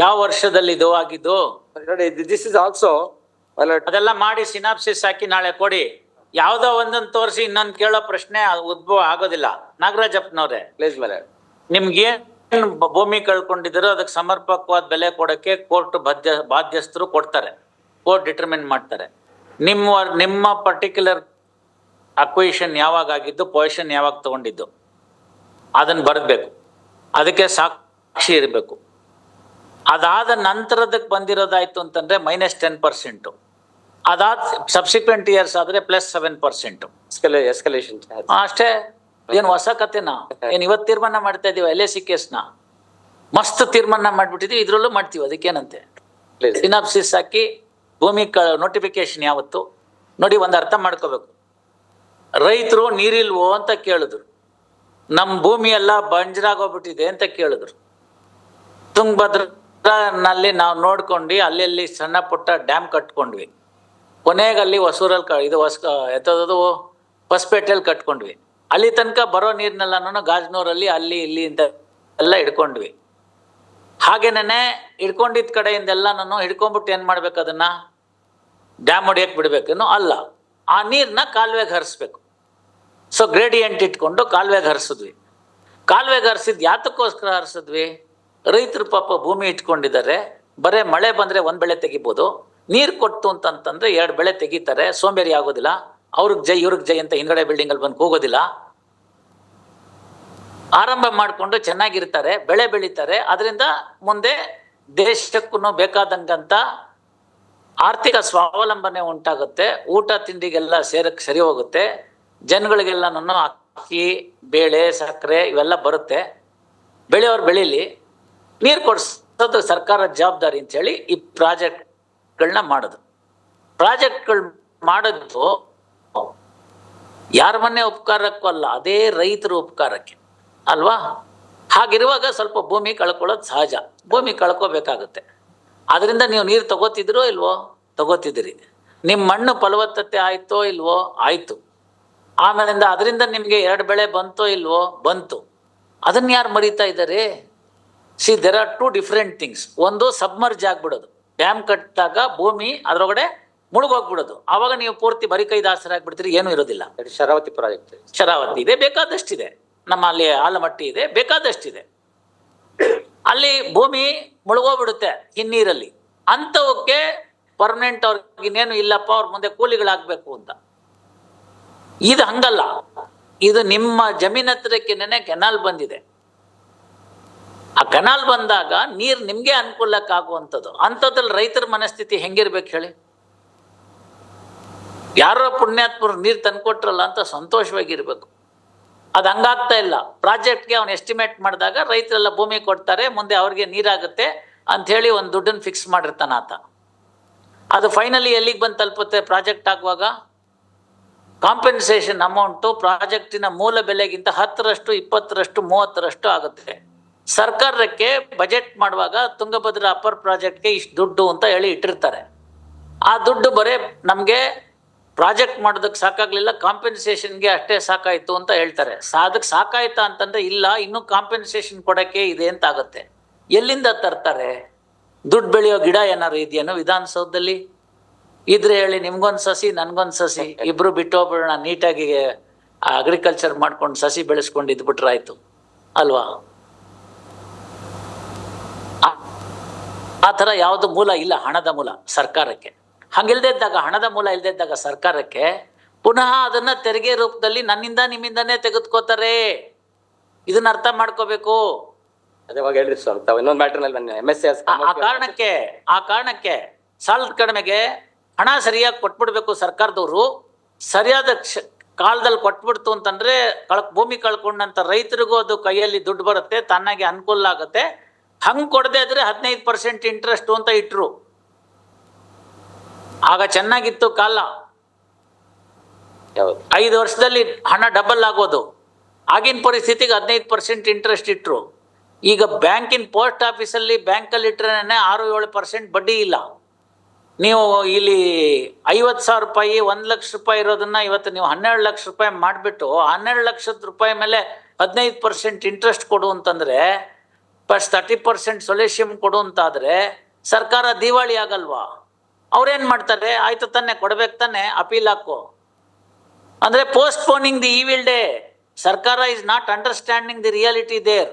ಯಾವ ವರ್ಷದಲ್ಲಿ ಇದು ಆಗಿದ್ದು? ನೋಡಿ ದಿಸ್ ಇಸ್ ಆಲ್ಸೋ ಅದೆಲ್ಲ ಮಾಡಿ ಸಿನಾಪ್ಸಿಸ್ ಹಾಕಿ ನಾಳೆ ಕೊಡಿ. ಯಾವ್ದೋ ಒಂದೊಂದು ತೋರಿಸಿ ಇನ್ನೊಂದು ಕೇಳೋ ಪ್ರಶ್ನೆ ಉದ್ಭವ ಆಗೋದಿಲ್ಲ. ನಾಗರಾಜಪ್ಪನವ್ರೆ ಪ್ಲೇಸ್ ಮೇಲೆ ನಿಮ್ಗೆ ಏನ್ ಭೂಮಿ ಕಳ್ಕೊಂಡಿದ್ರು ಅದಕ್ಕೆ ಸಮರ್ಪಕವಾದ ಬೆಲೆ ಕೊಡಕ್ಕೆ ಕೋರ್ಟ್ ಬಾಧ್ಯ ಬಾಧ್ಯಸ್ಥರು ಕೊಡ್ತಾರೆ. ಕೋರ್ಟ್ ಡಿಟರ್ಮಿನ್ ಮಾಡ್ತಾರೆ. ನಿಮ್ಮ ನಿಮ್ಮ ಪರ್ಟಿಕ್ಯುಲರ್ ಅಕ್ವಿಷನ್ ಯಾವಾಗ ಆಗಿದ್ದು ಪೊಸಿಷನ್ ಯಾವಾಗ ತಗೊಂಡಿದ್ದು ಅದನ್ನ ಬರಬೇಕು ಅದಕ್ಕೆ ಸಾಕ್ಷಿ ಇರಬೇಕು. ಅದಾದ ನಂತರದಕ್ಕೆ ಬಂದಿರೋದಾಯ್ತು ಅಂತಂದ್ರೆ ಮೈನಸ್ ಟೆನ್ ಪರ್ಸೆಂಟ್ ಅದಾದ ಸಬ್ಸಿಕ್ವೆಂಟ್ ಇಯರ್ಸ್ ಆದ್ರೆ ಪ್ಲಸ್ ಸೆವೆನ್ ಪರ್ಸೆಂಟ್ ಎಸ್ಕಲೇಷನ್ ಅಷ್ಟೇ. ಏನ್ ಹೊಸ ಕತೆನಾ ಏನ್ ಇವತ್ತು ತೀರ್ಮಾನ ಮಾಡ್ತಾ ಇದೀವಿ ಎಲ್ ಎ ಸಿ ಕೇಸ್ನ ಮಸ್ತ್ ತೀರ್ಮಾನ ಮಾಡ್ಬಿಟ್ಟಿದೀವಿ ಇದ್ರಲ್ಲೂ ಮಾಡ್ತೀವಿ ಅದಕ್ಕೇನಂತೆ? ಸಿನಾಪ್ಸಿಸ್ ಹಾಕಿ ಭೂಮಿ ನೋಟಿಫಿಕೇಶನ್ ಯಾವತ್ತು? ನೋಡಿ ಒಂದು ಅರ್ಥ ಮಾಡ್ಕೋಬೇಕು. ರೈತರು ನೀರಿಲ್ವೋ ಅಂತ ಕೇಳಿದ್ರು. ನಮ್ಮ ಭೂಮಿ ಎಲ್ಲ ಬಂಜರಾಗೋಗ್ಬಿಟ್ಟಿದೆ ಅಂತ ಕೇಳಿದ್ರು. ತುಂಗಭದ್ರಲ್ಲಿ ನಾವು ನೋಡ್ಕೊಂಡು ಅಲ್ಲಿ ಸಣ್ಣ ಪುಟ್ಟ ಡ್ಯಾಮ್ ಕಟ್ಕೊಂಡ್ವಿ. ಕೊನೆಗೆ ಅಲ್ಲಿ ಹೊಸೂರಲ್ಲಿ ಕ ಇದು ಹೊಸ ಎತ್ತದದು ಹೊಸಪೇಟೆಯಲ್ಲಿ ಕಟ್ಕೊಂಡ್ವಿ. ಅಲ್ಲಿ ತನಕ ಬರೋ ನೀರನ್ನೆಲ್ಲನೂ ಗಾಜನೂರಲ್ಲಿ ಅಲ್ಲಿ ಇಲ್ಲಿ ಅಂತ ಎಲ್ಲ ಹಿಡ್ಕೊಂಡ್ವಿ. ಹಾಗೇನೆ ಹಿಡ್ಕೊಂಡಿದ್ದ ಕಡೆಯಿಂದೆಲ್ಲ ನಾನು ಹಿಡ್ಕೊಂಡ್ಬಿಟ್ಟು ಏನು ಮಾಡ್ಬೇಕು ಅದನ್ನ? ಡ್ಯಾಮ್ ಹೊಡಿಯಕ್ಕೆ ಬಿಡಬೇಕೇನು ಅಲ್ಲ. ಆ ನೀರನ್ನ ಕಾಲುವೆಗೆ ಹರಿಸ್ಬೇಕು. ಸೊ ಗ್ರೇಡಿಯಂಟ್ ಇಟ್ಕೊಂಡು ಕಾಲುವೆಗೆ ಹರಿಸಿದ್ವಿ. ಕಾಲುವೆಗೆ ಹರಿಸಿದ್ ಯಾತಕ್ಕೋಸ್ಕರ ಹರಿಸಿದ್ವಿ? ರೈತರು ಪಾಪ ಭೂಮಿ ಇಟ್ಕೊಂಡಿದ್ದಾರೆ, ಬರೇ ಮಳೆ ಬಂದರೆ ಒಂದು ಬೆಳೆ ತೆಗಿಬೋದು, ನೀರು ಕೊಟ್ಟು ಅಂತಂತಂದ್ರೆ ಎರಡು ಬೆಳೆ ತೆಗಿತಾರೆ, ಸೋಂಬೇರಿ ಆಗೋದಿಲ್ಲ, ಅವ್ರಿಗೆ ಜೈ, ಇವ್ರಿಗೆ ಜೈ ಅಂತ ಹಿಂದ್ಗಡೆ ಬಿಲ್ಡಿಂಗಲ್ಲಿ ಬಂದು ಹೋಗೋದಿಲ್ಲ ಆರಂಭ ಮಾಡಿಕೊಂಡು ಚೆನ್ನಾಗಿರ್ತಾರೆ, ಬೆಳೆ ಬೆಳೀತಾರೆ ಅದರಿಂದ ಮುಂದೆ ದೇಶಕ್ಕೂ ಬೇಕಾದಂಗಂತ ಆರ್ಥಿಕ ಸ್ವಾವಲಂಬನೆ ಉಂಟಾಗುತ್ತೆ, ಊಟ ತಿಂಡಿಗೆಲ್ಲ ಸೇರಕ್ಕೆ ಸರಿ ಹೋಗುತ್ತೆ ಜನಗಳಿಗೆಲ್ಲ ಅಕ್ಕಿ, ಬೇಳೆ, ಸಕ್ಕರೆ ಇವೆಲ್ಲ ಬರುತ್ತೆ. ಬೆಳೆಯವ್ರು ಬೆಳೀಲಿ. ನೀರು ಕೊಡಿಸೋದು ಸರ್ಕಾರದ ಜವಾಬ್ದಾರಿ ಅಂತ ಹೇಳಿ ಈ ಪ್ರಾಜೆಕ್ಟ್ಗಳನ್ನ ಮಾಡೋದು. ಪ್ರಾಜೆಕ್ಟ್ಗಳು ಮಾಡೋದು ಯಾರ ಮನೆ ಉಪಕಾರಕ್ಕೂ ಅಲ್ಲ, ಅದೇ ರೈತರ ಉಪಕಾರಕ್ಕೆ. ಅಲ್ವಾ? ಹಾಗಿರುವಾಗ ಸ್ವಲ್ಪ ಭೂಮಿ ಕಳ್ಕೊಳ್ಳೋದು ಸಹಜ. ಭೂಮಿ ಕಳ್ಕೋಬೇಕಾಗುತ್ತೆ. ಅದರಿಂದ ನೀವು ನೀರು ತಗೋತಿದ್ರೋ ಇಲ್ವೋ? ತಗೋತಿದ್ದೀರಿ. ನಿಮ್ಮ ಮಣ್ಣು ಫಲವತ್ತತೆ ಆಯ್ತೋ ಇಲ್ವೋ? ಆಯ್ತು. ಆಮೇಲಿಂದ ಅದರಿಂದ ನಿಮಗೆ ಎರಡು ಬೆಳೆ ಬಂತೋ ಇಲ್ವೋ? ಬಂತು. ಅದನ್ನ ಯಾರು ಮರಿತಾ ಇದ್ದಾರೆ? See there are two different things ಒಂದು ಸಬ್ಮರ್ಜ್ ಆಗ್ಬಿಡೋದು. ಡ್ಯಾಮ್ ಕಟ್ಟಿದಾಗ ಭೂಮಿ ಅದರೊಳಗಡೆ ಮುಳುಗೋಗ್ಬಿಡೋದು. ಆವಾಗ ನೀವು ಪೂರ್ತಿ ಬರಿ ಕೈ ದಾಸರಾಗ್ಬಿಡ್ತೀರಿ ಏನೂ ಇರೋದಿಲ್ಲ. ಶರಾವತಿ ಪ್ರಾಜೆಕ್ಟ್ ಶರಾವತಿ ಇದೆ ಬೇಕಾದಷ್ಟಿದೆ. ನಮ್ಮ ಅಲ್ಲಿ ಆಲಮಟ್ಟಿ ಇದೆ ಬೇಕಾದಷ್ಟಿದೆ. ಅಲ್ಲಿ ಭೂಮಿ ಮುಳುಗೋಗ್ಬಿಡುತ್ತೆ ಹಿನ್ನೀರಲ್ಲಿ. ಅಂಥವಕ್ಕೆ ಪರ್ಮನೆಂಟ್ ಅವ್ರಿಗೆ ಇನ್ನೇನು ಇಲ್ಲಪ್ಪ ಅವ್ರ ಮುಂದೆ ಕೂಲಿಗಳಾಗಬೇಕು ಅಂತ. ಇದು ಹಂಗಲ್ಲ. ಇದು ನಿಮ್ಮ ಜಮೀನ್ ನೆನೆ ಕೆನಾಲ್ ಬಂದಿದೆ. ಕೆನಾಲ್ ಬಂದಾಗ ನೀರು ನಿಮಗೆ ಅನುಕೂಲಕ್ಕಾಗುವಂಥದ್ದು ಅಂಥದ್ರಲ್ಲಿ ರೈತರ ಮನಸ್ಥಿತಿ ಹೆಂಗಿರ್ಬೇಕು ಹೇಳಿ? ಯಾರೋ ಪುಣ್ಯಾತ್ಮರು ನೀರು ತಂದ್ಕೊಟ್ರಲ್ಲ ಅಂತ ಸಂತೋಷವಾಗಿರ್ಬೇಕು. ಅದು ಹಂಗಾಗ್ತಾ ಇಲ್ಲ. ಪ್ರಾಜೆಕ್ಟ್ಗೆ ಅವ್ನು ಎಸ್ಟಿಮೇಟ್ ಮಾಡಿದಾಗ ರೈತರೆಲ್ಲ ಭೂಮಿ ಕೊಡ್ತಾರೆ, ಮುಂದೆ ಅವ್ರಿಗೆ ನೀರಾಗುತ್ತೆ ಅಂತ ಹೇಳಿ ಒಂದು ದುಡ್ಡನ್ನು ಫಿಕ್ಸ್ ಮಾಡಿರ್ತಾನ ಆತ. ಅದು ಫೈನಲಿ ಎಲ್ಲಿಗೆ ಬಂದು ತಲುಪುತ್ತೆ ಪ್ರಾಜೆಕ್ಟ್ ಆಗುವಾಗ? ಕಾಂಪೆನ್ಸೇಷನ್ ಅಮೌಂಟು ಪ್ರಾಜೆಕ್ಟಿನ ಮೂಲ ಬೆಲೆಗಿಂತ ಹತ್ತರಷ್ಟು, ಇಪ್ಪತ್ತರಷ್ಟು, ಮೂವತ್ತರಷ್ಟು ಆಗುತ್ತೆ. ಸರ್ಕಾರಕ್ಕೆ ಬಜೆಟ್ ಮಾಡುವಾಗ ತುಂಗಭದ್ರಾ ಅಪ್ಪರ್ ಪ್ರಾಜೆಕ್ಟ್ಗೆ ಇಷ್ಟು ದುಡ್ಡು ಅಂತ ಹೇಳಿ ಇಟ್ಟಿರ್ತಾರೆ. ಆ ದುಡ್ಡು ಬರೇ ನಮಗೆ ಪ್ರಾಜೆಕ್ಟ್ ಮಾಡೋದಕ್ಕೆ ಸಾಕಾಗಲಿಲ್ಲ ಕಾಂಪೆನ್ಸೇಷನ್ಗೆ ಅಷ್ಟೇ ಸಾಕಾಯಿತು ಅಂತ ಹೇಳ್ತಾರೆ. ಅದಕ್ಕೆ ಸಾಕಾಯ್ತಾ ಅಂತಂದ್ರೆ ಇಲ್ಲ, ಇನ್ನೂ ಕಾಂಪೆನ್ಸೇಷನ್ ಕೊಡೋಕ್ಕೆ ಇದೆ ಅಂತ ಆಗುತ್ತೆ. ಎಲ್ಲಿಂದ ತರ್ತಾರೆ? ದುಡ್ಡು ಬೆಳೆಯೋ ಗಿಡ ಏನಾರು ಇದೆಯೇನು ವಿಧಾನಸೌಧದಲ್ಲಿ? ಇದ್ರೆ ಹೇಳಿ ನಿಮ್ಗೊಂದು ಸಸಿ, ನನ್ಗೊಂದು ಸಸಿ. ಇಬ್ರು ಬಿಟ್ಟು ಹೋಗ್ಬಿಡೋಣ ನೀಟಾಗಿ ಅಗ್ರಿಕಲ್ಚರ್ ಮಾಡ್ಕೊಂಡು ಸಸಿ ಬೆಳೆಸ್ಕೊಂಡು ಇದ್ಬಿಟ್ರಾಯ್ತು. ಅಲ್ವಾ ಆ- ಆ ಥರ ಯಾವುದು ಮೂಲ ಇಲ್ಲ ಹಣದ ಮೂಲ ಸರ್ಕಾರಕ್ಕೆ. ಹಂಗಿಲ್ದೇ ಇದ್ದಾಗ ಹಣದ ಮೂಲ ಇಲ್ಲದೆ ಇದ್ದಾಗ ಸರ್ಕಾರಕ್ಕೆ ಪುನಃ ಅದನ್ನ ತೆರಿಗೆ ರೂಪದಲ್ಲಿ ನನ್ನಿಂದ ನಿಮ್ಮಿಂದನೇ ತೆಗೆದುಕೋತಾರೆ. ಇದನ್ನ ಅರ್ಥ ಮಾಡ್ಕೋಬೇಕು. ಅದೇ ಇವಾಗ ಹೇಳಿರಿ ಸರ್ ತಾವು ಇನ್ನೊಂದು ಎಂ ಎಸ್ ಆ ಆ ಕಾರಣಕ್ಕೆ ಆ ಕಾರಣಕ್ಕೆ ಸಾಲದ ಕಡಿಮೆಗೆ ಹಣ ಸರಿಯಾಗಿ ಕೊಟ್ಬಿಡ್ಬೇಕು ಸರ್ಕಾರದವರು. ಸರಿಯಾದ ಕ್ಷ- ಕಾಲದಲ್ಲಿ ಕೊಟ್ಬಿಡ್ತು ಅಂತಂದ್ರೆ ಕಳ್ ಭೂಮಿ ಕಳ್ಕೊಂಡಂತ ರೈತರಿಗೂ ಅದು ಕೈಯಲ್ಲಿ ದುಡ್ಡು ಬರುತ್ತೆ ತನ್ನಾಗೆ ಅನುಕೂಲ ಆಗುತ್ತೆ. ಹಂಗ್ ಕೊಡದೆ ಇದ್ರೆ ಹದಿನೈದು ಪರ್ಸೆಂಟ್ ಇಂಟ್ರೆಸ್ಟು ಅಂತ ಇಟ್ಟರು ಆಗ ಚೆನ್ನಾಗಿತ್ತು ಕಾಲ. ಐದು ವರ್ಷದಲ್ಲಿ ಹಣ ಡಬಲ್ ಆಗೋದು. ಆಗಿನ ಪರಿಸ್ಥಿತಿಗೆ ಹದಿನೈದು ಪರ್ಸೆಂಟ್ ಇಂಟ್ರೆಸ್ಟ್ ಇಟ್ಟರು ಈಗ ಬ್ಯಾಂಕಿನ ಪೋಸ್ಟ್ ಆಫೀಸಲ್ಲಿ ಬ್ಯಾಂಕಲ್ಲಿ ಇಟ್ಟರೆ ಆರು ಏಳು ಪರ್ಸೆಂಟ್ ಬಡ್ಡಿ ಇಲ್ಲ. ನೀವು ಇಲ್ಲಿ ಐವತ್ತು ಸಾವಿರ ರೂಪಾಯಿ, ಒಂದು ಲಕ್ಷ ರೂಪಾಯಿ ಇರೋದನ್ನ ಇವತ್ತು ನೀವು ಹನ್ನೆರಡು ಲಕ್ಷ ರೂಪಾಯಿ ಮಾಡಿಬಿಟ್ಟು ಹನ್ನೆರಡು ಲಕ್ಷದ ರೂಪಾಯಿ ಮೇಲೆ ಹದಿನೈದು ಪರ್ಸೆಂಟ್ ಇಂಟ್ರೆಸ್ಟ್ ಕೊಡು ಅಂತಂದ್ರೆ ಫಸ್ಟ್ ತರ್ಟಿ ಪರ್ಸೆಂಟ್ ಸೊಲ್ಯೂಷನ್ ಕೊಡು ಅಂತಾದರೆ ಸರ್ಕಾರ ದಿವಾಳಿ ಆಗಲ್ವಾ? ಅವ್ರೇನ್ ಮಾಡ್ತಾರೆ? ಆಯ್ತು ತಾನೆ, ಕೊಡ್ಬೇಕು ತಾನೆ, ಅಪೀಲ್ ಹಾಕು. ಅಂದ್ರೆ ಪೋಸ್ಟ್ಪೋನಿಂಗ್ ದಿ ಈವಿಲ್ ಡೇ ಸರ್ಕಾರ is not understanding the reality there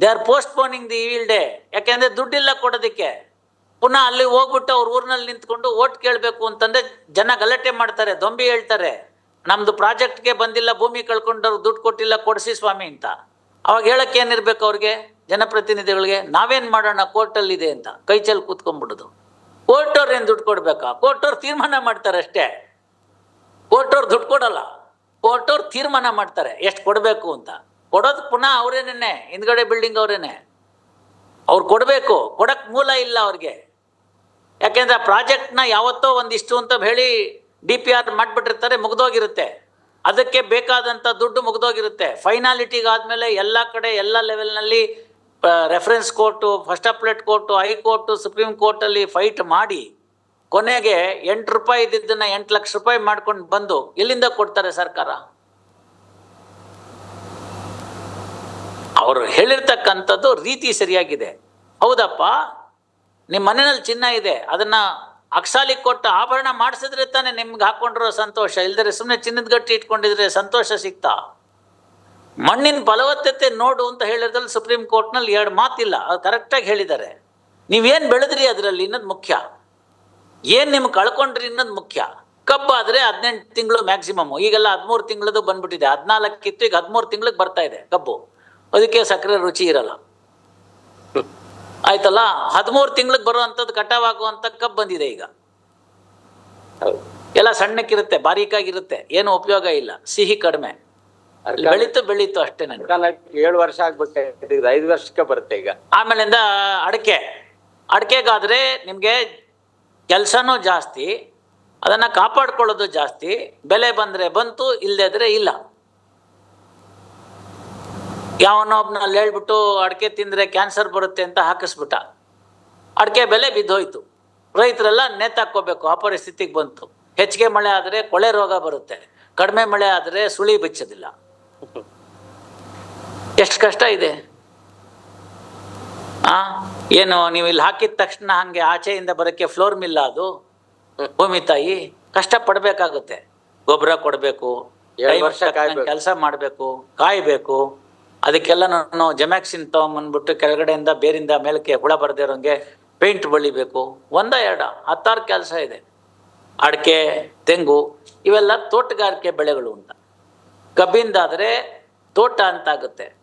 they are postponing the evil day ಯಾಕೆಂದ್ರೆ ದುಡ್ಡಿಲ್ಲ ಕೊಡೋದಕ್ಕೆ. ಪುನಃ ಅಲ್ಲಿ ಹೋಗ್ಬಿಟ್ಟು ಅವ್ರ ಊರಿನಲ್ಲಿ ನಿಂತ್ಕೊಂಡು ಓಟ್ ಕೇಳಬೇಕು ಅಂತಂದ್ರೆ ಜನ ಗಲಾಟೆ ಮಾಡ್ತಾರೆ, ದೊಂಬಿ ಹೇಳ್ತಾರೆ. ನಮ್ಮದು ಪ್ರಾಜೆಕ್ಟ್ಗೆ ಬಂದಿಲ್ಲ, ಭೂಮಿ ಕಳ್ಕೊಂಡವ್ರು ದುಡ್ಡು ಕೊಟ್ಟಿಲ್ಲ, ಕೊಡಿಸಿ ಸ್ವಾಮಿ ಅಂತ. ಅವಾಗ ಹೇಳಕ್ಕೆ ಏನಿರ್ಬೇಕು ಅವ್ರಿಗೆ? ಜನಪ್ರತಿನಿಧಿಗಳಿಗೆ ನಾವೇನು ಮಾಡೋಣ, ಕೋರ್ಟಲ್ಲಿ ಇದೆ ಅಂತ ಕೈ ಚೆಲ್ಲಿ ಕೂತ್ಕೊಂಡ್ಬಿಡೋದು. ಕೋರ್ಟವ್ರು ಏನು ದುಡ್ಡು ಕೊಡ್ಬೇಕಾ? ಕೋರ್ಟವ್ರು ತೀರ್ಮಾನ ಮಾಡ್ತಾರೆ ಅಷ್ಟೇ. ಕೋರ್ಟವ್ರು ದುಡ್ಡು ಕೊಡಲ್ಲ. ಕೋರ್ಟವ್ರು ತೀರ್ಮಾನ ಮಾಡ್ತಾರೆ. ಎಷ್ಟು ಕೊಡಬೇಕು ಅಂತ. ಕೊಡೋದು ಪುನಃ ಅವರೇನೇ ಹಿಂದ್ಗಡೆ ಬಿಲ್ಡಿಂಗ್ ಅವರೇನೆ? ಅವ್ರು ಕೊಡಬೇಕು. ಕೊಡಕ್ಕೆ ಮೂಲ ಇಲ್ಲ ಅವ್ರಿಗೆ. ಯಾಕೆಂದ್ರೆ ಪ್ರಾಜೆಕ್ಟ್ನ ಯಾವತ್ತೋ ಒಂದಿಷ್ಟು ಅಂತ ಹೇಳಿ ಡಿ ಪಿ ಆರ್ ಮಾಡಿಬಿಟ್ಟಿರ್ತಾರೆ, ಮುಗ್ದೋಗಿರುತ್ತೆ. ಅದಕ್ಕೆ ಬೇಕಾದಂಥ ದುಡ್ಡು ಮುಗ್ದೋಗಿರುತ್ತೆ. ಫೈನಾಲಿಟಿಗೆ ಆದಮೇಲೆ ಎಲ್ಲ ಕಡೆ ಎಲ್ಲ ಲೆವೆಲ್ನಲ್ಲಿ reference court first appellate court high court supreme ಕೋರ್ಟಲ್ಲಿ ಫೈಟ್ ಮಾಡಿ ಕೊನೆಗೆ ಎಂಟು ರೂಪಾಯಿ ಇದ್ದಿದ್ದನ್ನು ಎಂಟು ಲಕ್ಷ ರೂಪಾಯಿ ಮಾಡ್ಕೊಂಡು ಬಂದು ಎಲ್ಲಿಂದ ಕೊಡ್ತಾರೆ ಸರ್ಕಾರ? ಅವರು ಹೇಳಿರ್ತಕ್ಕಂಥದ್ದು ರೀತಿ ಸರಿಯಾಗಿದೆ. ಹೌದಪ್ಪ? ನಿಮ್ಮ ಮನೆಯಲ್ಲಿ ಚಿನ್ನ ಇದೆ, ಅದನ್ನ ಅಕ್ಸಾಲಿಗೆ ಕೊಟ್ಟು ಆಭರಣ ಮಾಡಿಸಿದ್ರೆ ತಾನೇ ನಿಮ್ಗೆ ಹಾಕೊಂಡಿರೋ ಸಂತೋಷ ಇಲ್ದರೆ ಸುಮ್ಮನೆ ಚಿನ್ನದ ಗಟ್ಟಿ ಇಟ್ಕೊಂಡಿದ್ರೆ ಸಂತೋಷ ಸಿಗ್ತಾ? ಮಣ್ಣಿನ ಫಲವತ್ತತೆ ನೋಡು ಅಂತ ಹೇಳಿದ್ರಲ್ಲಿ ಸುಪ್ರೀಂ ಕೋರ್ಟ್ನಲ್ಲಿ ಎರಡು ಮಾತಿಲ್ಲ. ಅದು ಕರೆಕ್ಟಾಗಿ ಹೇಳಿದ್ದಾರೆ. ನೀವೇನು ಬೆಳೆದ್ರಿ ಅದರಲ್ಲಿ ಇನ್ನೊಂದು ಮುಖ್ಯ? ಏನು ನಿಮ್ಗೆ ಕಳ್ಕೊಂಡ್ರಿ ಇನ್ನೊಂದು ಮುಖ್ಯ? ಕಬ್ಬು ಆದರೆ ಹದಿನೆಂಟು ತಿಂಗಳು ಮ್ಯಾಕ್ಸಿಮಮ್ ಈಗೆಲ್ಲ ಹದಿಮೂರು ತಿಂಗಳದು ಬಂದ್ಬಿಟ್ಟಿದೆ. ಹದಿನಾಲ್ಕಿತ್ತು, ಈಗ ಹದಿಮೂರು ತಿಂಗಳಿಗೆ ಬರ್ತಾ ಇದೆ ಕಬ್ಬು. ಅದಕ್ಕೆ ಸಕ್ಕರೆ ರುಚಿ ಇರಲ್ಲ. ಆಯ್ತಲ್ಲ? ಹದಿಮೂರು ತಿಂಗಳಿಗೆ ಬರುವಂಥದ್ದು ಕಟಾವಾಗುವಂಥ ಕಬ್ಬು ಬಂದಿದೆ ಈಗ. ಎಲ್ಲ ಸಣ್ಣಕ್ಕಿರುತ್ತೆ, ಬಾರೀಕಾಗಿರುತ್ತೆ. ಏನು ಉಪಯೋಗ ಇಲ್ಲ. ಸಿಹಿ ಕಡಿಮೆ. ಬೆಳೀತು ಬೆಳೀತು ಅಷ್ಟೇ ನನಗೆ ಏಳು ವರ್ಷ ಆಗ್ಬೇಕಾಗಿದ್ದು ಐದು ವರ್ಷಕ್ಕೆ ಬರುತ್ತೆ ಈಗ. ಆಮೇಲಿಂದ ಅಡಿಕೆ ಅಡಿಕೆಗಾದರೆ ನಿಮಗೆ ಕೆಲಸನೂ ಜಾಸ್ತಿ ಅದನ್ನು ಕಾಪಾಡ್ಕೊಳ್ಳೋದು ಜಾಸ್ತಿ ಬೆಲೆ ಬಂದರೆ ಬಂತು ಇಲ್ಲದ್ರೆ ಇಲ್ಲ. ಯಾವನೊಬ್ನಲ್ಲಿ ಹೇಳ್ಬಿಟ್ಟು ಅಡಿಕೆ ತಿಂದರೆ ಕ್ಯಾನ್ಸರ್ ಬರುತ್ತೆ ಅಂತ ಹಾಕಿಸ್ಬಿಟ್ಟ. ಅಡಿಕೆ ಬೆಲೆ ಬಿದ್ದೋಯ್ತು. ರೈತರೆಲ್ಲ ನೇತಾಕೋಬೇಕು ಆ ಪರಿಸ್ಥಿತಿಗೆ ಬಂತು. ಹೆಚ್ಚಿಗೆ ಮಳೆ ಆದರೆ ಕೊಳೆ ರೋಗ ಬರುತ್ತೆ. ಕಡಿಮೆ ಮಳೆ ಆದರೆ ಸುಳಿ ಬಿಚ್ಚೋದಿಲ್ಲ. ಎಷ್ಟು ಕಷ್ಟ ಇದೆ? ಆ? ಏನು ನೀವು ಇಲ್ಲಿ ಹಾಕಿದ ತಕ್ಷಣ ಹಂಗೆ ಆಚೆಯಿಂದ ಬರೋಕ್ಕೆ ಫ್ಲೋರ್ ಮಿಲ್ಲ ಅದು? ಭೂಮಿ ತಾಯಿ? ಕಷ್ಟ ಪಡಬೇಕಾಗುತ್ತೆ. ಗೊಬ್ಬರ ಕೊಡಬೇಕು ವರ್ಷ. ಕೆಲಸ ಮಾಡಬೇಕು ಕಾಯಬೇಕು. ಅದಕ್ಕೆಲ್ಲ ನಾನು ಜಮ್ಯಾಕ್ಸಿನ್ ತಗೊಂಬಂದ್ಬಿಟ್ಟು ಕೆಳಗಡೆಯಿಂದ ಬೇರಿಂದ ಮೇಲಕ್ಕೆ ಹುಳ ಬರ್ದಿರೋಂಗೆ ಪೇಂಟ್ ಬಳಿಬೇಕು. ಒಂದ ಎರಡ ಹತ್ತಾರು ಕೆಲಸ ಇದೆ. ಅಡಿಕೆ ತೆಂಗು ಇವೆಲ್ಲ ತೋಟಗಾರಿಕೆ ಬೆಳೆಗಳು ಅಂತ. ಕಬ್ಬಿಂದಾದರೆ ತೋಟ ಅಂತಾಗುತ್ತೆ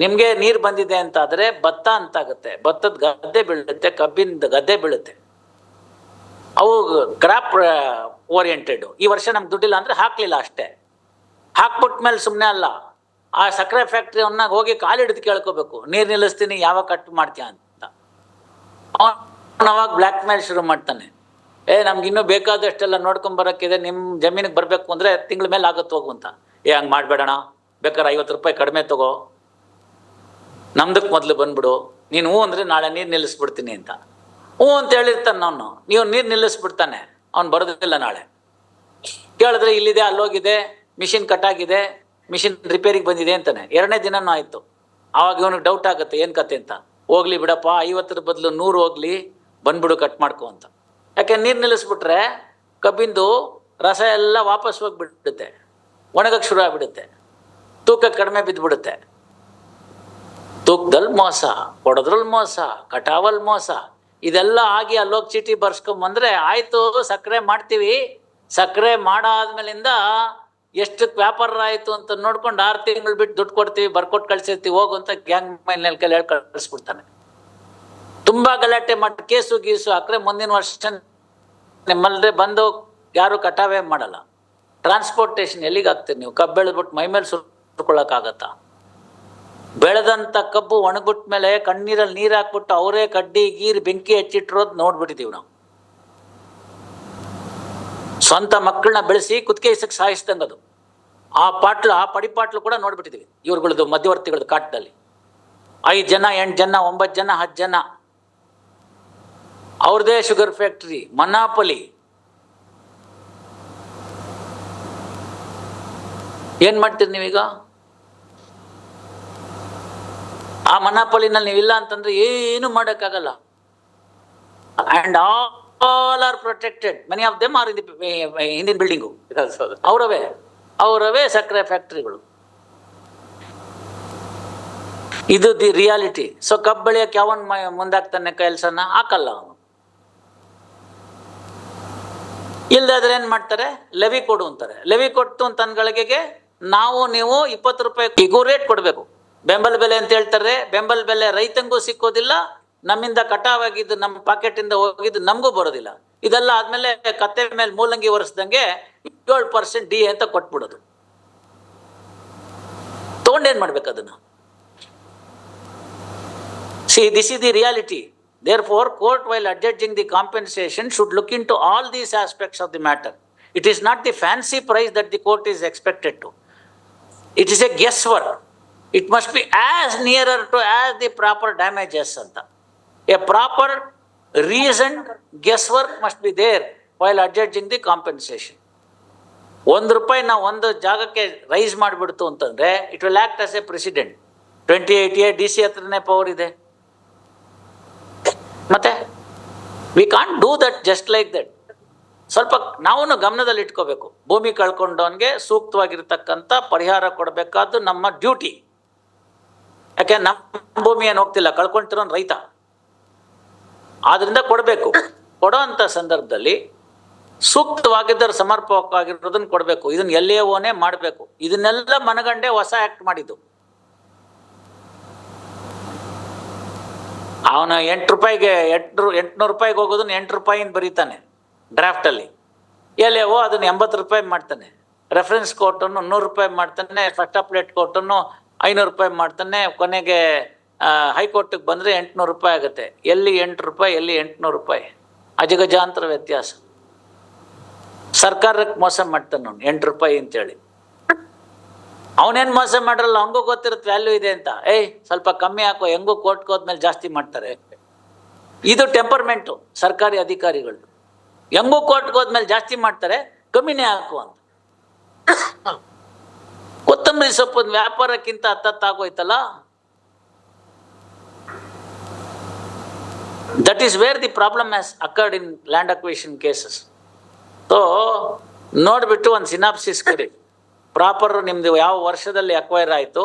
ನಿಮಗೆ ನೀರು ಬಂದಿದೆ ಅಂತಾದರೆ ಭತ್ತ ಅಂತಾಗುತ್ತೆ. ಭತ್ತದ ಗದ್ದೆ ಬೀಳುತ್ತೆ ಕಬ್ಬಿನ ಗದ್ದೆ ಬೀಳುತ್ತೆ. ಅವು ಕ್ರಾಪ್ ಓರಿಯೆಂಟೆಡ್ ಈ ವರ್ಷ ನಮ್ಗೆ ದುಡ್ಡಿಲ್ಲ ಅಂದ್ರೆ ಹಾಕಲಿಲ್ಲ ಅಷ್ಟೇ. ಹಾಕ್ಬಿಟ್ಮೇಲೆ ಸುಮ್ಮನೆ ಅಲ್ಲ. ಆ ಸಕ್ಕರೆ ಫ್ಯಾಕ್ಟ್ರಿ ಅವನ್ನ ಹೋಗಿ ಕಾಲಿಡಿದು ಕೇಳ್ಕೋಬೇಕು. ನೀರು ನಿಲ್ಲಿಸ್ತೀನಿ ಯಾವಾಗ ಕಟ್ ಮಾಡ್ತೀಯ ಅಂತ. ಅವಾಗ ಬ್ಲ್ಯಾಕ್ ಮೇಲ್ ಶುರು ಮಾಡ್ತಾನೆ. ಏ, ನಮ್ಗೆ ಇನ್ನೂ ಬೇಕಾದಷ್ಟೆಲ್ಲ ನೋಡ್ಕೊಂಬರಕ್ಕಿದೆ ನಿಮ್ಮ ಜಮೀನಿಗೆ ಬರಬೇಕು ಅಂದರೆ ತಿಂಗಳ ಮೇಲೆ ಆಗುತ್ತೆ ಹೋಗು ಅಂತ. ಏ, ಹಂಗೆ ಮಾಡಬೇಡಣ ಬೇಕಾದ್ರೆ ಐವತ್ತು ರೂಪಾಯಿ ಕಡಿಮೆ ತಗೋ. ನಮ್ದಕ್ಕೆ ಮೊದಲು ಬಂದ್ಬಿಡು. ನೀನು ಹ್ಞೂ ಅಂದರೆ ನಾಳೆ ನೀರು ನಿಲ್ಲಿಸ್ಬಿಡ್ತೀನಿ ಅಂತ. ಹ್ಞೂ ಅಂತ ಹೇಳಿರ್ತಾನೆ ಅವನು ನೀವು ನೀರು ನಿಲ್ಲಿಸ್ಬಿಡ್ತಾನೆ. ಅವ್ನು ಬರೋದಿಲ್ಲ ನಾಳೆ. ಕೇಳಿದ್ರೆ ಇಲ್ಲಿದೆ, ಅಲ್ಲೋಗಿದೆ, ಮಿಷಿನ್ ಕಟ್ಟಾಗಿದೆ ಮಿಷಿನ್ ರಿಪೇರಿಗೆ ಬಂದಿದೆ ಅಂತಾನೆ. ಎರಡನೇ ದಿನನೂ ಆಯಿತು. ಆವಾಗ ಇವನಿಗೆ ಡೌಟ್ ಆಗುತ್ತೆ, ಏನು ಕತೆ ಅಂತ. ಹೋಗ್ಲಿ ಬಿಡಪ್ಪ, ಐವತ್ತರ ಬದಲು ನೂರು ಹೋಗ್ಲಿ, ಬಂದ್ಬಿಡು ಕಟ್ ಮಾಡ್ಕೊ ಅಂತ. ಯಾಕೆ ನೀರು ನಿಲ್ಲಿಸ್ಬಿಟ್ರೆ ಕಬ್ಬಿಂದು ರಸ ಎಲ್ಲ ವಾಪಸ್ ಹೋಗ್ಬಿಡುತ್ತೆ. ಒಣಗಕ್ಕೆ ಶುರು ಆಗ್ಬಿಡುತ್ತೆ. ತೂಕ ಕಡಿಮೆ ಬಿದ್ದುಬಿಡುತ್ತೆ ತೂಕದಲ್ಲಿ ಮೋಸ ಕೊಡೋದ್ರಲ್ಲಿ ಮೋಸ ಕಟಾವಲ್ ಮೋಸ ಇದೆಲ್ಲ ಆಗಿ ಅಲ್ಲೋಗಿ ಚೀಟಿ ಬರ್ಸ್ಕೊಂಬಂದ್ರೆ ಆಯ್ತು ಸಕ್ಕರೆ ಮಾಡ್ತೀವಿ. ಸಕ್ಕರೆ ಮಾಡಾದ್ಮೇಲಿಂದ ಎಷ್ಟು ವ್ಯಾಪಾರ ಆಯ್ತು ಅಂತ ನೋಡ್ಕೊಂಡು ಆರು ತಿಂಗಳು ಬಿಟ್ಟು ದುಡ್ಡು ಕೊಡ್ತೀವಿ ಬರ್ಕೊಟ್ಟು ಕಳ್ಸಿರ್ತೀವಿ, ಹೋಗು ಅಂತ ಗ್ಯಾಂಗ್ ಮೇಲೆ ಕೈಲಿ ಹೇಳಿ ಕಳಿಸ್ಬಿಡ್ತಾನೆ. ತುಂಬಾ ಗಲಾಟೆ ಮಾಡಿ, ಕೇಸು ಗೀಸು ಹಾಕ್ರೆ ಮುಂದಿನ ವರ್ಷ ನಿಮ್ಮಲ್ಲದೆ ಬಂದು ಯಾರು ಕಟಾವೇ ಮಾಡಲ್ಲ. ಟ್ರಾನ್ಸ್ಪೋರ್ಟೇಷನ್ ಎಲ್ಲಿಗೆ ಹಾಕ್ತೀರಿ ನೀವು? ಕಬ್ಬು ಬೆಳೆದ್ಬಿಟ್ಟು ಮೈ ಮೇಲೆ ಸುರ್ಕೊಳಕ್ಕಾಗತ್ತಾ ಬೆಳೆದಂತ ಕಬ್ಬು ಒಣಗುಟ್ಟ ಮೇಲೆ ಕಣ್ಣೀರಲ್ಲಿ ನೀರು ಹಾಕ್ಬಿಟ್ಟು ಅವರೇ ಕಡ್ಡಿ, ಗೀರು, ಬೆಂಕಿ ಹಚ್ಚಿಟ್ಟಿರೋದು ನೋಡ್ಬಿಟ್ಟಿದ್ದೀವಿ ನಾವು. ಸ್ವಂತ ಮಕ್ಕಳನ್ನ ಬೆಳೆಸಿ ಕುತ್ತಿಗೆ ಇಸಕ್ಕೆ ಸಾಯಿಸ್ದಂಗೆ ಅದು. ಆ ಪಾಟ್ಲು, ಆ ಪಡಿಪಾಟ್ಲು ಕೂಡ ನೋಡ್ಬಿಟ್ಟಿದೀವಿ ಇವ್ರುಗಳದ್ದು ಮಧ್ಯವರ್ತಿಗಳದ್ದು ಕಾಟದಲ್ಲಿ. ಐದು ಜನ, ಎಂಟು ಜನ, ಒಂಬತ್ತು ಜನ, ಹತ್ತು ಜನ. ಅವ್ರದೇ ಶುಗರ್ ಫ್ಯಾಕ್ಟ್ರಿ, ಮನಾಪಲಿ. ಏನ್ ಮಾಡ್ತೀರಿ ನೀವೀಗ? ಆ ಮನಾಪಲಿನಲ್ಲಿ ನೀವಿಲ್ಲ ಅಂತಂದ್ರೆ ಏನು ಮಾಡೋಕ್ಕಾಗಲ್ಲ. And all are protected many of them are in the ಹಿಂದಿನ ಬಿಲ್ಡಿಂಗು ಅವರವೇ ಅವರವೇ ಸಕ್ಕರೆ ಫ್ಯಾಕ್ಟ್ರಿಗಳು ಇದು ದಿ ರಿಯಾಲಿಟಿ ಸೊ ಕಬ್ಬು ಬೆಳೆಯಕ್ಕೆ ಯಾವನ್ ಮುಂದಾಗ್ತಾನೆ ಕೆಲಸನ? ಹಾಕಲ್ಲ ಅವನು. ಇಲ್ಲದಾದ್ರೆ ಏನ್ ಮಾಡ್ತಾರೆ? ಲೆವಿ ಕೊಡು ಅಂತಾರೆ. ಲೆವಿ ಕೊಟ್ಟು ಅಂತ ಗಳಿಗೆಗೆ, ನಾವು, ನೀವು ಇಪ್ಪತ್ತು ರೂಪಾಯಿ ರೇಟ್ ಕೊಡಬೇಕು. ಬೆಂಬಲ ಬೆಲೆ ಅಂತ ಹೇಳ್ತಾರೆ. ಬೆಂಬಲ ಬೆಲೆ ರೈತಂಗೂ ಸಿಕ್ಕೋದಿಲ್ಲ. ನಮ್ಮಿಂದ ಕಟಾವಾಗಿದ್ದು ನಮ್ಮ ಪಾಕೆಟಿಂದ ಹೋಗಿದ್ದು ನಮಗೂ ಬರೋದಿಲ್ಲ. ಇದೆಲ್ಲ ಆದ್ಮೇಲೆ ಕತ್ತೆ ಮೇಲೆ ಮೂಲಂಗಿ ಒರೆಸ್ದಂಗೆ ಏಳು ಪರ್ಸೆಂಟ್ ಡಿ ಅಂತ ಕೊಟ್ಬಿಡೋದು. ತಗೊಂಡೇನ್ ಮಾಡ್ಬೇಕು ಅದನ್ನ? See, this is court while Therefore, the compensation should look into all these aspects of the matter it is not the fancy price that the court is expected to it is a guess a guesswork. Must be be nearer to to the proper damages ಅಂತ. A proper reason guesswork must be there while adjudging the compensation ಒಂದು ರೂಪಾಯಿ ನಾವು ಒಂದು ಜಾಗಕ್ಕೆ rice ಮಾಡಿಬಿಡ್ತು ಅಂತಂದರೆ it will act as a precedent twenty eight A D C ಹತ್ರನೇ power ಇದೆ. ಮತ್ತೆ we can't do that just like that ಸ್ವಲ್ಪ ನಾವು ಗಮನದಲ್ಲಿ ಇಟ್ಕೋಬೇಕು ಭೂಮಿ ಕಳ್ಕೊಂಡವನಿಗೆ ಸೂಕ್ತವಾಗಿರ್ತಕ್ಕಂಥ ಪರಿಹಾರ ಕೊಡಬೇಕಾದ್ದು ನಮ್ಮ ಡ್ಯೂಟಿ ಯಾಕೆ ನಮ್ಮ ಭೂಮಿ ಏನು ಹೋಗ್ತಿಲ್ಲ? ಕಳ್ಕೊಂತಿರೋನ್ ರೈತ. ಆದ್ರಿಂದ ಕೊಡಬೇಕು. ಕೊಡೋ ಅಂಥ ಸಂದರ್ಭದಲ್ಲಿ ಸೂಕ್ತವಾಗಿದ್ದರೆ ಸಮರ್ಪಕವಾಗಿರೋದನ್ನ ಕೊಡಬೇಕು. ಇದನ್ನ ಎಲ್ಲೇ ಮಾಡಬೇಕು. ಇದನ್ನೆಲ್ಲ ಮನಗಂಡೆ ಹೊಸ ಆಕ್ಟ್ ಮಾಡಿದ್ದು. ಅವನು ಎಂಟು ರೂಪಾಯಿಗೆ ಎಂಟು ಎಂಟುನೂರು ರೂಪಾಯಿಗೆ ಹೋಗೋದನ್ನ ಎಂಟು ರೂಪಾಯಿಂದ ಬರೀತಾನೆ ಡ್ರಾಫ್ಟಲ್ಲಿ ಎಲ್ಲೇವೋ ಅದನ್ನ ಎಂಬತ್ತು ರೂಪಾಯಿ ಮಾಡ್ತಾನೆ. ರೆಫರೆನ್ಸ್ ಕೋರ್ಟನ್ನು ನೂರು ರೂಪಾಯಿ ಮಾಡ್ತಾನೆ ಫಸ್ಟ್ ಅಪ್ಲೇಟ್ ಕೋರ್ಟನ್ನು ಐನೂರು ರೂಪಾಯಿ ಮಾಡ್ತಾನೆ, ಕೊನೆಗೆ ಹೈಕೋರ್ಟಿಗೆ ಬಂದರೆ ಎಂಟುನೂರು ರೂಪಾಯಿ ಆಗುತ್ತೆ. ಎಲ್ಲಿ ಎಂಟು ರೂಪಾಯಿ, ಎಲ್ಲಿ ಎಂಟುನೂರು ರೂಪಾಯಿ. ಅಜಗಜಾಂತರ ವ್ಯತ್ಯಾಸ. ಸರ್ಕಾರಕ್ಕೆ ಮೋಸ ಮಾಡ್ತಾನೆ ಅವ್ನು ಎಂಟು ರೂಪಾಯಿ ಅಂತೇಳಿ. ಅವನೇನು ಮೋಸ ಮಾಡ್ರಲ್ಲ ಹಂಗೂ ಗೊತ್ತಿರುತ್ತೆ ವ್ಯಾಲ್ಯೂ ಇದೆ ಅಂತ. ಏಯ್, ಸ್ವಲ್ಪ ಕಮ್ಮಿ ಹಾಕೋ, ಹೆಂಗೂ ಕೋರ್ಟ್ಗೆ ಹೋದ್ಮೇಲೆ ಜಾಸ್ತಿ ಮಾಡ್ತಾರೆ. ಇದು ಟೆಂಪರ್ಮೆಂಟು ಸರ್ಕಾರಿ ಅಧಿಕಾರಿಗಳು ಹೆಂಗೂ ಕೋರ್ಟ್ಗೆ ಹೋದ್ಮೇಲೆ ಜಾಸ್ತಿ ಮಾಡ್ತಾರೆ, ಕಮ್ಮಿನೇ ಹಾಕು ಅಂತ. ಕೊತ್ತಂಬರಿ ಸೊಪ್ಪಿನ ವ್ಯಾಪಾರಕ್ಕಿಂತ ಹತ್ತತ್ತಾಗೋಯ್ತಲ್ಲ? That is where the problem has occurred in land acquisition cases so ನೋಡ್ಬಿಟ್ಟು ಒಂದು ಸಿನಾಪ್ಸಿಸ್ ಕೊಡಿ. ಪ್ರಾಪರ್ ನಿಮ್ದು ಯಾವ ವರ್ಷದಲ್ಲಿ ಅಕ್ವೈರ್ ಆಯಿತು?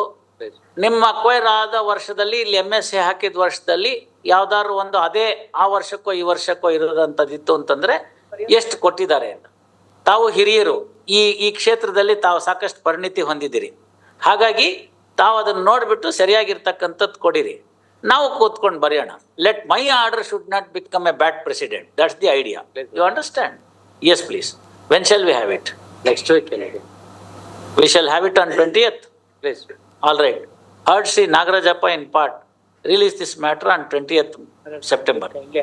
ನಿಮ್ಮ ಅಕ್ವೈರ್ ಆದ ವರ್ಷದಲ್ಲಿ ಇಲ್ಲಿ ಎಂ ಎಸ್ ಎ ಹಾಕಿದ ವರ್ಷದಲ್ಲಿ ಯಾವ್ದಾದ್ರು ಒಂದು ಅದೇ ಆ ವರ್ಷಕ್ಕೋ ಈ ವರ್ಷಕ್ಕೋ ಇರೋದಂಥದ್ದಿತ್ತು ಅಂತಂದ್ರೆ ಎಷ್ಟು ಕೊಟ್ಟಿದ್ದಾರೆ ಅಂತ. ತಾವು ಹಿರಿಯರು. ಈ ಈ ಕ್ಷೇತ್ರದಲ್ಲಿ ತಾವು ಸಾಕಷ್ಟು ಪರಿಣಿತಿ ಹೊಂದಿದ್ದೀರಿ. ಹಾಗಾಗಿ ತಾವು ಅದನ್ನು ನೋಡಿಬಿಟ್ಟು ಸರಿಯಾಗಿರ್ತಕ್ಕಂಥದ್ದು ಕೊಡಿರಿ. ನಾವು ಕೂತ್ಕೊಂಡು ಬರೆಯೋಣ. Let my order should not become a bad precedent that's the idea you understand yes please when shall we have it next week we shall have it on twenty eighth please All right. Heard Sri Nagarajappa in part. Release this matter on twentieth September. kindly